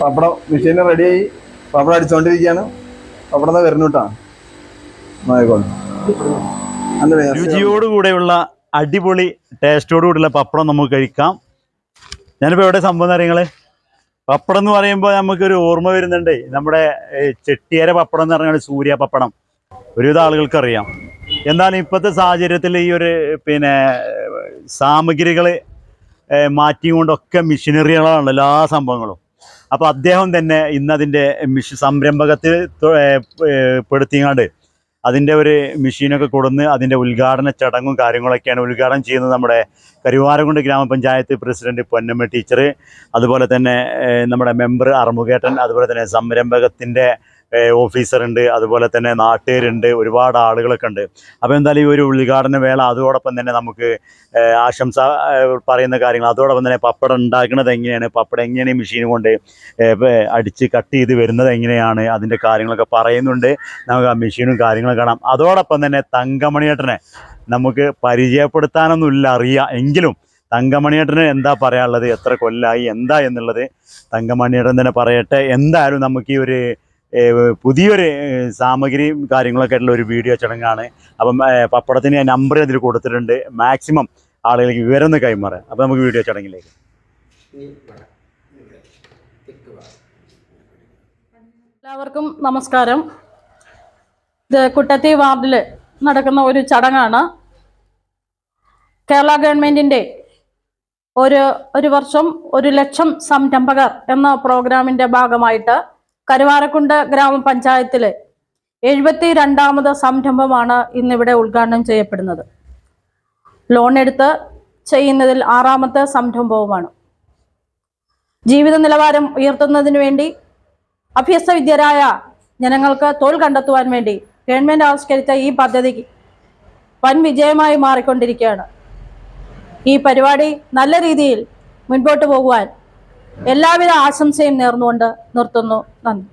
പപ്പടം machine റെഡിയായി പപ്പടം അടിച്ചുകൊണ്ടിരിക്കുകയാണ് പപ്പടം തന്നെ വരുന്നു കേട്ടോ കൂടെയുള്ള രുചിയോടുകൂടെയുള്ള അടിപൊളി ടേസ്റ്റോട് കൂടിയുള്ള പപ്പടം നമുക്ക് കഴിക്കാം. ഞാനിപ്പോൾ എവിടെ സംഭവം അറിയങ്ങൾ പപ്പടം എന്ന് പറയുമ്പോൾ നമുക്കൊരു ഓർമ്മ വരുന്നുണ്ട്. നമ്മുടെ ചെട്ടിയര പപ്പടം എന്ന് പറഞ്ഞാൽ സൂര്യ പപ്പടം. ഒരുവിധ ആളുകൾക്ക് അറിയാം. എന്നാൽ ഇപ്പോഴത്തെ സാഹചര്യത്തിൽ ഈ ഒരു പിന്നെ സാമഗ്രികൾ മാറ്റിക്കൊണ്ടൊക്കെ മെഷീനറികളാണ് എല്ലാ സംഭവങ്ങളും. അപ്പോൾ അദ്ദേഹം തന്നെ ഇന്ന് മിഷി സംരംഭകത്തിൽ പെടുത്തിയാണ്ട് അതിന്റെ ഒരു മെഷീനൊക്കെ കൊടുന്ന് അതിന്റെ ഉദ്ഘാടന ചടങ്ങും കാര്യങ്ങളൊക്കെയാണ് ഉദ്ഘാടനം ചെയ്യുന്നത് നമ്മുടെ കരുവാരകുണ്ട് ഗ്രാമപഞ്ചായത്ത് പ്രസിഡന്റ് പൊന്നമ്മ ടീച്ചർ അതുപോലെ തന്നെ നമ്മുടെ മെമ്പർ അറുമുഖേട്ടൻ അതുപോലെ തന്നെ സംരംഭകത്തിന്റെ ഓഫീസർ ഉണ്ട് അതുപോലെ തന്നെ നാട്ടുകാരുണ്ട് ഒരുപാട് ആളുകളൊക്കെ ഉണ്ട്. അപ്പോൾ എന്തായാലും ഈ ഒരു ഉദ്ഘാടന വേള അതോടൊപ്പം തന്നെ നമുക്ക് ആശംസ പറയുന്ന കാര്യങ്ങൾ. അതോടൊപ്പം തന്നെ പപ്പടം ഉണ്ടാക്കുന്നത് എങ്ങനെയാണ്? പപ്പടം എങ്ങനെയാണ് മെഷീൻ കൊണ്ട് അടിച്ച് കട്ട് ചെയ്ത് വരുന്നത് എങ്ങനെയാണ്? അതിന്റെ കാര്യങ്ങളൊക്കെ പറയുന്നുണ്ട്. നമുക്ക് ആ മെഷീനും കാര്യങ്ങളും കാണാം. അതോടൊപ്പം തന്നെ തങ്കമണിയേട്ടനെ നമുക്ക് പരിചയപ്പെടുത്താനൊന്നുമില്ല അറിയാം. എങ്കിലും തങ്കമണിയേട്ടന് എന്താ പറയാനുള്ളത്? എത്ര കൊല്ലായി? എന്താ എന്നുള്ളത് തങ്കമണിയേട്ടൻ തന്നെ പറയട്ടെ. എന്തായാലും നമുക്ക് ഈ ഒരു പുതിയൊരു സാമഗ്രിയും കാര്യങ്ങളൊക്കെ ആയിട്ടുള്ള ഒരു വീഡിയോ ചടങ്ങാണ്. അപ്പം പപ്പടത്തിന് ഞാൻ നമ്പർ അതിൽ കൊടുത്തിട്ടുണ്ട്. മാക്സിമം ആളുകൾക്ക് വിവരം ഒന്ന് കൈമാറാം. അപ്പം നമുക്ക് വീഡിയോ ചടങ്ങിലേക്ക്. എല്ലാവർക്കും നമസ്കാരം. ഇത് കുട്ടത്തി വാർഡിൽ നടക്കുന്ന ഒരു ചടങ്ങാണ്. കേരള ഗവൺമെന്റിന്റെ ഒരു ഒരു വർഷം ഒരു ലക്ഷം സംരംഭകർ എന്ന പ്രോഗ്രാമിന്റെ ഭാഗമായിട്ട് കരുവാരക്കുണ്ട് ഗ്രാമപഞ്ചായത്തിലെ എഴുപത്തി രണ്ടാമത് സംരംഭമാണ് ഇന്നിവിടെ ഉദ്ഘാടനം ചെയ്യപ്പെടുന്നത്. ലോൺ എടുത്ത് ചെയ്യുന്നതിൽ ആറാമത്തെ സംരംഭവുമാണ്. ജീവിത നിലവാരം ഉയർത്തുന്നതിന് വേണ്ടി അഭ്യസ്തവിദ്യരായ ജനങ്ങൾക്ക് തൊഴിൽ കണ്ടെത്തുവാൻ വേണ്ടി ഗവൺമെന്റ് ആവിഷ്കരിച്ച ഈ പദ്ധതി വൻ വിജയമായി മാറിക്കൊണ്ടിരിക്കുകയാണ്. ഈ പരിപാടി നല്ല രീതിയിൽ മുൻപോട്ട് പോകുവാൻ എല്ലാവിധ ആശംസയും നേർന്നുകൊണ്ട് നിർത്തുന്നു. നന്ദി.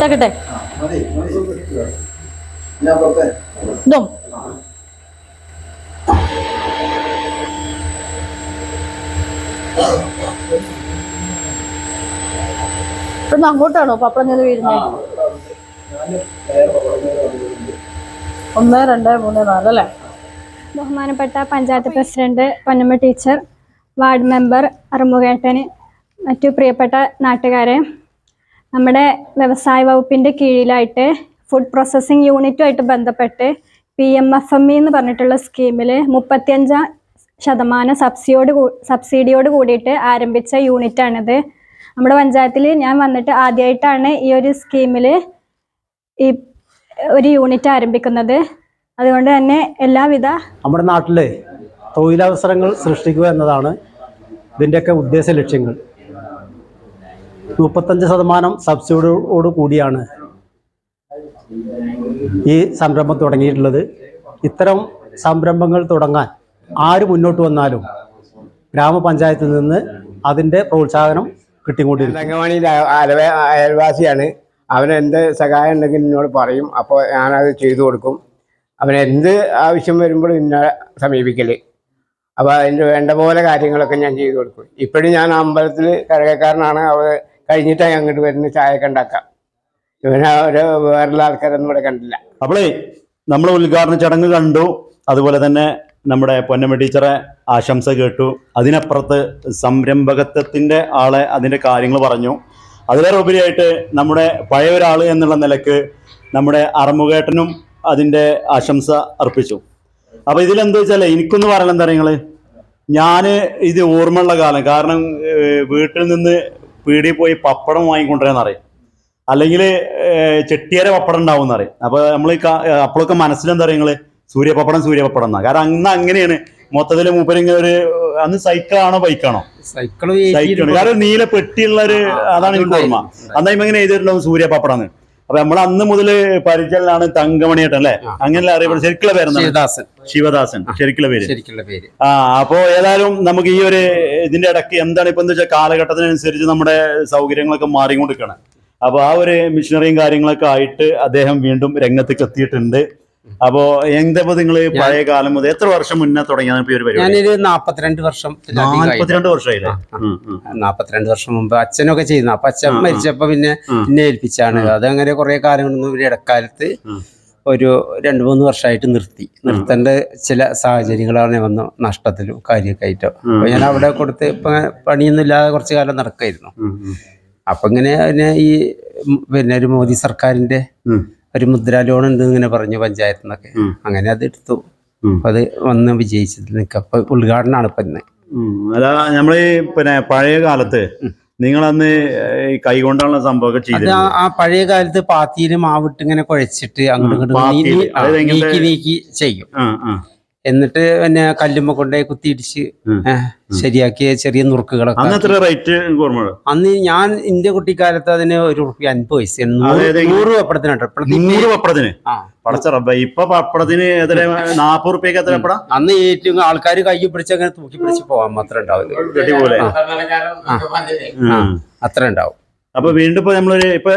പുറത്തെ ഇതും ഇവിടുന്ന് അങ്ങോട്ടാണോ? പപ്പടം ചെയ്ത് വീഴുന്നത് ഒന്ന് രണ്ട് മൂന്ന് നാല് അല്ലേ? ബഹുമാനപ്പെട്ട panchayat president Ponnamma teacher ward member അറുമുഖേട്ടന് മറ്റു പ്രിയപ്പെട്ട നാട്ടുകാരെ നമ്മുടെ വ്യവസായ വകുപ്പിന്റെ കീഴിലായിട്ട് ഫുഡ് പ്രോസസ്സിംഗ് യൂണിറ്റുമായിട്ട് ബന്ധപ്പെട്ട് P M F M E എന്ന് പറഞ്ഞിട്ടുള്ള സ്കീമിൽ മുപ്പത്തിയഞ്ചാം ശതമാനം സബ്സിഡിയോട് സബ്സിഡിയോട് കൂടിയിട്ട് ആരംഭിച്ച യൂണിറ്റാണിത് നമ്മുടെ പഞ്ചായത്തിൽ ഞാൻ വന്നിട്ട് ആദ്യമായിട്ടാണ് ഈ ഒരു സ്കീമിൽ ഈ ഒരു യൂണിറ്റ് ആരംഭിക്കുന്നത്. അതുകൊണ്ട് തന്നെ എല്ലാവിധ നമ്മുടെ നാട്ടിൽ തൊഴിലവസരങ്ങൾ സൃഷ്ടിക്കുക എന്നതാണ് ഇതിന്റെയൊക്കെ ഉദ്ദേശ ലക്ഷ്യങ്ങൾ. മുപ്പത്തഞ്ച് ശതമാനം സബ്സിഡിയോട് കൂടിയാണ് ഈ സംരംഭം തുടങ്ങിയിട്ടുള്ളത്. ഇത്തരം സംരംഭങ്ങൾ തുടങ്ങാൻ ആര് മുന്നോട്ട് വന്നാലും ഗ്രാമപഞ്ചായത്തിൽ നിന്ന് അതിന്റെ പ്രോത്സാഹനം കിട്ടിക്കൊണ്ടിരിക്കും. തങ്കമണി അയൽവ അയൽവാസിയാണ്. അവൻ എന്ത് സഹായം ഉണ്ടെങ്കിൽ എന്നോട് പറയും. അപ്പോൾ ഞാനത് ചെയ്തു കൊടുക്കും. അവൻ എന്ത് ആവശ്യം വരുമ്പോഴും എന്നെ സമീപിക്കൽ. അപ്പോൾ അതിന്റെ വേണ്ട പോലെ കാര്യങ്ങളൊക്കെ ഞാൻ ചെയ്തു കൊടുക്കും. ഇപ്പോഴും ഞാൻ അമ്പലത്തിൽ കഴകക്കാരനാണ് അവ കഴിഞ്ഞിട്ടാണ് അങ്ങോട്ട് വരുന്ന ചായയൊക്കെ ഉണ്ടാക്കാം. ഇവനെ ഒരു വേറെയുള്ള ആൾക്കാരൊന്നും ഇവിടെ കണ്ടില്ല. അപ്പോളേ നമ്മൾ ഉദ്ഘാടന ചടങ്ങ് കണ്ടു. അതുപോലെ തന്നെ നമ്മുടെ പൊന്നമ്മ ടീച്ചറെ ആശംസ കേട്ടു. അതിനപ്പുറത്ത് സംരംഭകത്വത്തിന്റെ ആളെ അതിന്റെ കാര്യങ്ങൾ പറഞ്ഞു. അതിലേറെ ഉപരിയായിട്ട് നമ്മുടെ പഴയ ഒരാൾ എന്നുള്ള നിലയ്ക്ക് നമ്മുടെ അറമുകേട്ടനും അതിന്റെ ആശംസ അർപ്പിച്ചു. അപ്പോൾ ഇതിലെന്താ വെച്ചാലേ എനിക്കൊന്ന് പറയണം എന്താ നിങ്ങൾ ഞാൻ ഇത് ഓർമ്മയുള്ള കാലം. കാരണം വീട്ടിൽ നിന്ന് പീടിയിൽ പോയി പപ്പടം വാങ്ങിക്കൊണ്ടുവരാന്ന് അറിയാം അല്ലെങ്കിൽ ചെട്ടിയര പപ്പടം ഉണ്ടാവും എന്നറിയാം അപ്പൊ നമ്മൾ അപ്പോഴൊക്കെ മനസ്സിലെന്താ പറയുക നിങ്ങൾ? സൂര്യപപ്പടം സൂര്യപപ്പടം എന്നാ. കാരണം അന്ന് അങ്ങനെയാണ്. മൊത്തത്തിൽ മൂപ്പരിങ്ങനെ ഒരു അന്ന് സൈക്കിളാണോ ബൈക്കാണോ? സൈക്കിൾ സൈക്കിൾ കാരണം നീല പെട്ടിയുള്ള ഒരു അതാണ് എനിക്ക് ഓർമ്മ. അന്നായി ഇങ്ങനെ എഴുതിയിട്ടുണ്ടാവും സൂര്യപപ്പടം എന്ന്. അപ്പൊ നമ്മൾ അന്ന് മുതൽ പരിചയമാണ് തങ്കമണിയേട്ടൻ അല്ലെ? അങ്ങനെയല്ല അറിയപ്പെടുന്നത്? ശരിക്കുള്ള പേരെന്താണ്? ശിവദാസൻ. ശിവദാസൻ. ശരിക്കുള്ള പേര്. ശരിക്കുള്ള പേര്. ആ അപ്പോ ഏതായാലും നമുക്ക് ഈ ഒരു ഇതിന്റെ ഇടയ്ക്ക് എന്താണ് ഇപ്പൊ എന്താ വെച്ചാൽ കാലഘട്ടത്തിനനുസരിച്ച് നമ്മുടെ സൗകര്യങ്ങളൊക്കെ മാറിക്കൊണ്ടിരിക്കണം അപ്പൊ ആ ഒരു മിഷനറിയും കാര്യങ്ങളൊക്കെ ആയിട്ട് അദ്ദേഹം വീണ്ടും രംഗത്തേക്ക് എത്തിയിട്ടുണ്ട്. അപ്പോ എന്തപ്പോ നിങ്ങൾ പഴയ കാലം മുതൽ എത്ര വർഷം മുന്നേ തുടങ്ങിയതാണ് ഈ ഒരു പരിപാടി? ഞാനൊരു നാപ്പത്തിരണ്ട് വർഷം നാല്പത്തിരണ്ട് വർഷമായില്ലേ. നാപ്പത്തിരണ്ട് വർഷം മുമ്പ് അച്ഛനൊക്കെ ചെയ്യുന്ന അപ്പൊ അച്ഛൻ. മരിച്ചപ്പോ പിന്നെ പിന്നെ എന്നെ ഏൽപ്പിച്ചാണ്. അതങ്ങനെ കുറെ കാലം കൊണ്ട് ഒരു ഇടക്കാലത്ത് ഒരു രണ്ട് മൂന്ന് വർഷമായിട്ട് നിർത്തി. നിർത്തേണ്ട ചില സാഹചര്യങ്ങളാണ് വന്നു നഷ്ടത്തിലും കാര്യമൊക്കെ ആയിട്ടോ. അപ്പൊ ഞാൻ അവിടെ കൊടുത്ത് ഇപ്പൊ പണിയൊന്നും ഇല്ലാതെ കുറച്ച് കാലം നടക്കായിരുന്നു. അപ്പൊ ഇങ്ങനെ പിന്നെ ഈ പിന്നെ ഒരു മോദി സർക്കാരിന്റെ. ഒരു മുദ്രാ ലോൺ ഉണ്ട് ഇങ്ങനെ പറഞ്ഞു പഞ്ചായത്തിൽ നിന്നൊക്കെ. അങ്ങനെ അത് എടുത്തു. അത് വന്ന് വിജയിച്ചത് നിക്ക അപ്പൊ ഉദ്ഘാടനമാണ് ഇപ്പൊ ഇന്ന്. അതാ നമ്മൾ പിന്നെ പഴയ കാലത്ത് നിങ്ങൾ അന്ന് കൈകൊണ്ടുള്ള സംഭവമൊക്കെ ചെയ്തത് ആ- പഴയ കാലത്ത് പാത്തിയിൽ മാവിട്ട് ഇങ്ങനെ കുഴച്ചിട്ട് അങ്ങോട്ട് നീക്കി നീക്കി ചെയ്യും. എന്നിട്ട് പിന്നെ കല്ലുമ്മ കൊണ്ടുപോയി കുത്തിയിടിച്ച്. ശരിയാക്കിയ ചെറിയ നുറുക്കുകളൊക്കെ അന്ന് എത്ര റേറ്റ് അന്ന് ഞാൻ ഇന്ത്യ കുട്ടിക്കാലത്ത് അതിന് ഒരു റുപ്യ അൻപത് പൈസ? നൂറ് പപ്പടത്തിനുണ്ട് നൂറ് പപ്പടത്തിന്? ആ. പടച്ച റബ്ബ ഇപ്പൊ പപ്പടത്തിന് നാപ്പത് റുപ്യക്ക് എത്ര പപ്പടം? അന്ന് ഏറ്റവും ആൾക്കാർ കൈ പിടിച്ച് അങ്ങനെ തൂക്കി പിടിച്ച് പോവാൻ മാത്രമേ ഉണ്ടാവില്ല അത്ര ഉണ്ടാവും. അപ്പൊ വീണ്ടും ഇപ്പൊ നമ്മളൊരു ഇപ്പൊ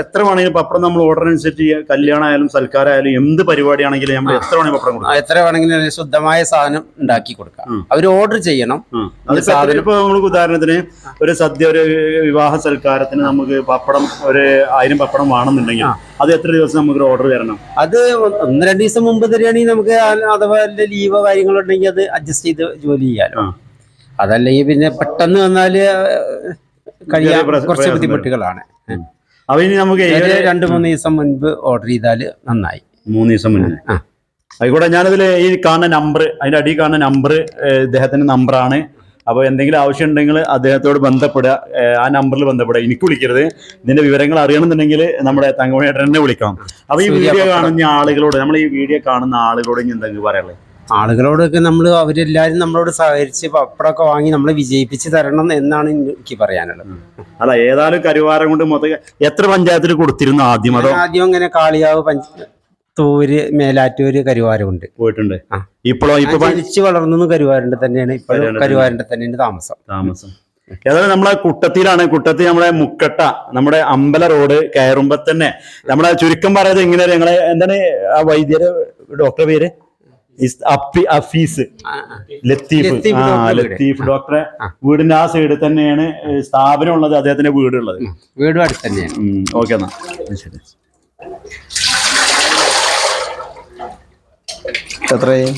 എത്ര വേണമെങ്കിലും പപ്പടം നമ്മൾ ഓർഡർ അനുസരിച്ച് ചെയ്യാം. കല്യാണം ആയാലും സൽക്കാരായാലും എന്ത് പരിപാടിയാണെങ്കിലും നമ്മൾ എത്ര വേണമെങ്കിലും പപ്പടം കൊടുക്കാം. എത്ര വേണമെങ്കിലും ശുദ്ധമായ സാധനം ഉണ്ടാക്കി കൊടുക്കാം. അവർ ഓർഡർ ചെയ്യണം. അതിപ്പോ ഇപ്പൊ നമുക്ക് ഉദാഹരണത്തിന് ഒരു സദ്യ ഒരു വിവാഹ സൽക്കാരത്തിന് നമുക്ക് പപ്പടം ഒരു ആയിരം പപ്പടം വേണമെന്നുണ്ടെങ്കിൽ അത് എത്ര ദിവസം നമുക്ക് ഓർഡർ തരണം? അത് ഒന്ന് രണ്ട് ദിവസം മുമ്പ് തരികയാണെങ്കിൽ നമുക്ക് അഥവാ ലീവോ കാര്യങ്ങളുണ്ടെങ്കിൽ അത് അഡ്ജസ്റ്റ് ചെയ്ത് ജോലി ചെയ്യാലോ. അതല്ലെങ്കിൽ പിന്നെ പെട്ടെന്ന് വന്നാൽ കഴിയാൻ കുറച്ച്. ബുദ്ധിമുട്ടുകളാണ്. അപ്പൊ ഇനി നമുക്ക് രണ്ട് മൂന്ന് ദിവസം മുൻപ് ഓർഡർ ചെയ്താൽ നന്നായി. മൂന്ന് ദിവസം മുന്നേ. ആയിക്കോട്ടെ ഞാനതിൽ ഈ കാണുന്ന നമ്പർ അതിന്റെ അടിയിൽ കാണുന്ന നമ്പർ ഇദ്ദേഹത്തിന്റെ നമ്പറാണ് അപ്പോൾ എന്തെങ്കിലും ആവശ്യം ഉണ്ടെങ്കിൽ അദ്ദേഹത്തോട് ബന്ധപ്പെടുക. ആ നമ്പറിൽ ബന്ധപ്പെടുക. എനിക്ക് വിളിക്കരുത്. ഇതിന്റെ വിവരങ്ങൾ അറിയണമെന്നുണ്ടെങ്കിൽ നമ്മുടെ തങ്കമണിയേട്ടനെ വിളിക്കണം അപ്പോൾ ഈ വീഡിയോ. കാണുന്ന ആളുകളോട് നമ്മൾ ഈ വീഡിയോ കാണുന്ന ആളുകളോട് ഇനി എന്തെങ്കിലും പറയാനുള്ളത്? ആളുകളോടൊക്കെ നമ്മൾ അവരെല്ലാവരും നമ്മളോട് സഹകരിച്ച് പപ്പടമൊക്കെ വാങ്ങി നമ്മളെ വിജയിപ്പിച്ച് തരണം എന്നാണ് എനിക്ക് പറയാനുള്ളത്. അല്ല ഏതായാലും കരുവാരം കൊണ്ട് മൊത്തം എത്ര പഞ്ചായത്തിൽ കൊടുത്തിരുന്നു ആദ്യം? അതോ ആദ്യം ഇങ്ങനെ കാളിയാവ് പഞ്ച തൂര് മേലാറ്റൂര് കരുവാരമുണ്ട് പോയിട്ടുണ്ട്. ഇപ്പോഴും ഇപ്പൊ പഠിച്ച് വളർന്നു കരുവാരുണ്ട് തന്നെയാണ്. ഇപ്പോഴും കരുവാരണ്ട് തന്നെയാണ്. താമസം. താമസം. ഏതായാലും നമ്മളെ കുട്ടത്തിലാണ്. കുട്ടത്തി നമ്മുടെ മുക്കട്ട നമ്മുടെ അമ്പല റോഡ് കയറുമ്പോ തന്നെ നമ്മളെ ചുരുക്കം പറയുന്നത് ഇങ്ങനെ ഞങ്ങളെ എന്താണ് ആ വൈദ്യര് ഡോക്ടറെ പേര്? അഫീസ്. ലത്തീഫ്. ആ. ലത്തീഫ് ഡോക്ടറെ. വീടിന്റെ ആ സൈഡിൽ തന്നെയാണ് സ്ഥാപനം ഉള്ളത് അദ്ദേഹത്തിന്റെ വീടുള്ളത്. വീടും അടുത്ത് തന്നെയാണ്. ഓക്കെ എന്നാ. ശരി. എത്രയും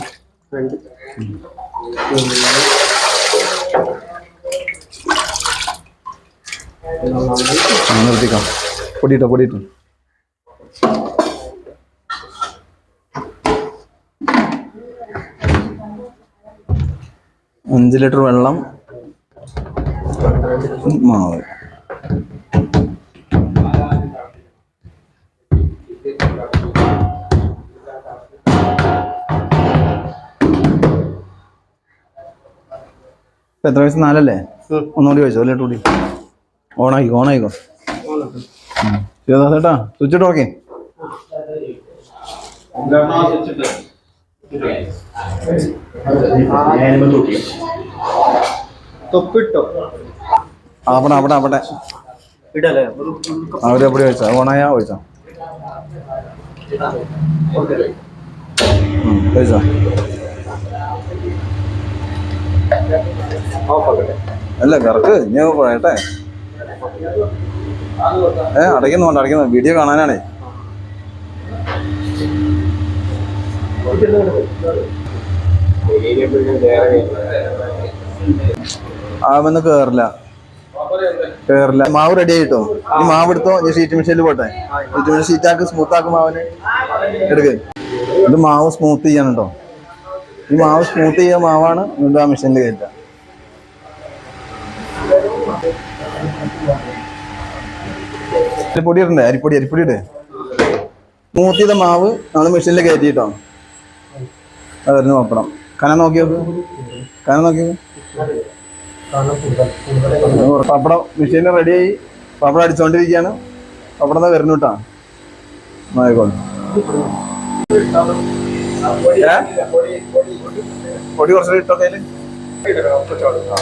നിർത്തിക്കാം. പൊടിയിട്ടോ പൊടിയിട്ടോ. അഞ്ച് ലിറ്റർ വെള്ളം മാവ്. എത്ര വയസ്സ്? നാലല്ലേ? ഒന്നുകൂടി വെച്ചോ അല്ലേ കൂടി ഓണായിക്കോ ഓണായിക്കോ. ശിവദാസേട്ടാ സ്വിച്ച് ഇട്ട് ഓക്കെ. അവിടെ അവിടെ അവിടെ. അവിടെ എവിടെ വെച്ചാ ഓണായാ വെച്ചാ ഉം, അല്ല കറക്ക് ഞാൻ പറയട്ടെ ഏ അടയ്ക്കുന്നുണ്ട് അടയ്ക്കുന്നു. വീഡിയോ കാണാനാണേ. ആവെന്ന് കേറില്ല. കേറില്ല. മാവ് റെഡി ആയിട്ടോ? ഈ മാവ് എടുത്തോ? ഈ ഷീറ്റ് മെഷീനിൽ പോട്ടെ. ഷീറ്റ് മെഷീൻ ഷീറ്റാക്ക് സ്മൂത്ത് ആക്കും മാവിന്. എടുക്ക്. ഇത് മാവ് സ്മൂത്ത് ചെയ്യണം കേട്ടോ ഈ മാവ് സ്മൂത്ത് ചെയ്യാൻ മാവാണ് ഇത് ആ മെഷീനിൽ കയറ്റുക അരിപ്പൊടി ഇടണ്ടേ? അരിപ്പൊടി അരിപ്പൊടി ഇടേ. സ്മൂത്ത് ചെയ്ത മാവ് നമ്മൾ മെഷീനിൽ കയറ്റിട്ടോ അത് നോക്കണം കന നോക്കി നോക്ക് കന നോക്കി. പപ്പടം മെഷീൻ റെഡിയായി പപ്പടം അടിച്ചോണ്ടിരിക്കുകയാണ് പപ്പടം ദാ വരുന്നു കേട്ടോ ആയിക്കോട്ടെ? പൊടി കുറച്ച് ഇട്ടോ കയ്യിൽ ആ.